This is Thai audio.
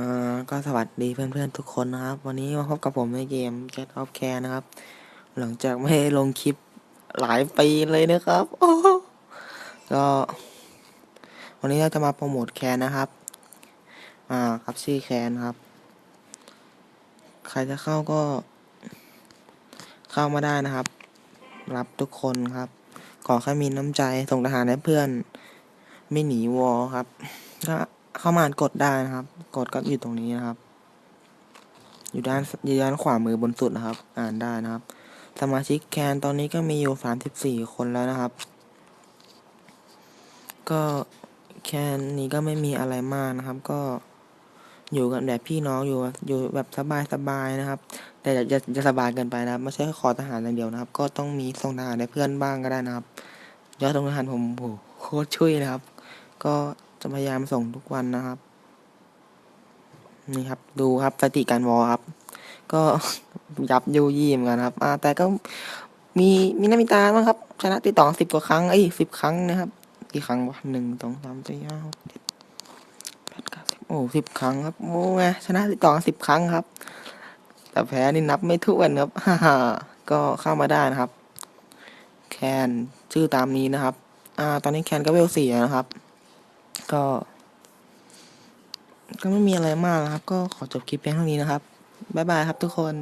อ่าก็สวัสดีเพื่อนๆทุกคนนะครับ วันนี้มาพบกับผมในเกม Get of Care นะครับ หลังจากไม่ลงคลิปหลายปีเลยนะครับโอ้ก็วันนี้เราจะมาโปรโมทแคนนะครับ อ่าครับชื่อแคนครับ ใครจะเข้าก็ เข้ามาได้นะครับ รับทุกคนครับ ขอแค่มีน้ำใจส่งทหารให้เพื่อน ไม่หนีวอครับก็ เข้ามากดได้นะครับ กดก็อยู่ตรงนี้นะครับ อยู่ด้านอยู่ด้านขวามือบนสุดนะครับ อ่านได้นะครับ สมาชิกแคนตอนนี้ก็มีอยู่สามสิบสี่คนแล้วนะครับ ก็แคนนี้ก็ไม่มีอะไรมากนะครับ ก็อยู่กันแบบพี่น้องอยู่อยู่แบบสบายสบายๆนะครับ แต่อย่าอย่าอย่าสบายเกินไปนะครับไม่ใช่ขอทหารอย่างเดียวนะครับ ก็ต้องมีส่งทหารให้เพื่อนบ้างก็ได้นะครับยอดส่งทหารผมโอ้โหโคตรช่วยนะครับ ก็ จะพยายามส่งทุกวันนะครับ นี่ครับ ดูครับสติการวอลครับ ก็ยับยูยี่เหมือนกันครับอ่าแต่ก็มีมีน้ามีตาบ้างครับ ชนะติดต่อสิบกว่าครั้งเอ้สิบครั้งนะครับกี่ครั้งวะหนึ่งสองสามสี่ห้าหกเจ็ดแปดเก้าสิบโอ้สิบครั้งครับโอ้ไงชนะติดต่อสิบครั้งครับ แต่แพ้นี่นับไม่ถ้วนครับฮ่าฮ่าก็เข้ามาได้นะครับ แคนชื่อตามนี้นะครับ อ่า ตอนนี้แคนก็เวลสี่นะครับ ก็ ก็ไม่มีอะไรมากนะครับ ก็ขอจบคลิปเพียงเท่านี้นะครับ บ๊ายบายครับทุกคน